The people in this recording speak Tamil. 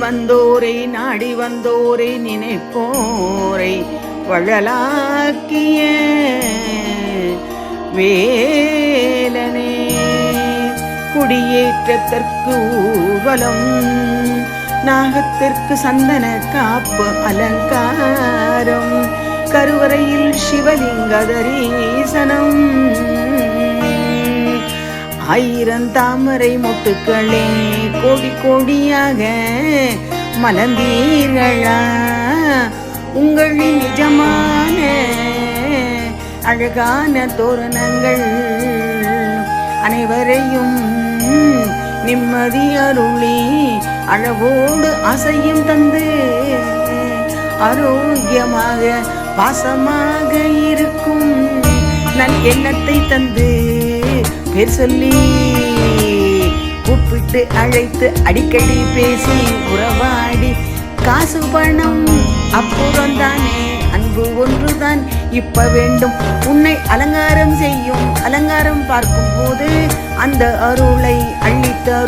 வந்தோரை நாடி வந்தோரை நினைப்போரை வழலாக்கிய வேலனே. குடியேற்றத்திற்கு ஊவலம் நாகத்திற்கு சந்தன காப்பு அலங்காரம் கருவறையில் சிவலிங்க தரிசனம் ஆயிரம் தாமரை மொட்டுக்களே கோடி கோடியாக மலர்ந்தீர்களா? உங்களின் நிஜமான அழகான தோரணங்கள் அனைவரையும் நிம்மதி அருளி அழவோடு அசையும் தந்து ஆரோக்கியமாக பாசமாக இருக்கும் நல் எண்ணத்தை தந்து பேர் சொல்லி கூப்பிட்டு அழைத்து அடிக்கடி பேசி உறவாடி காசு பணம் அப்புறம் தானே அன்பு ஒன்றுதான். இப்ப வேண்டும். உன்னை அலங்காரம் செய்யும் அலங்காரம் பார்க்கும் போது அந்த அருளை அள்ளித்த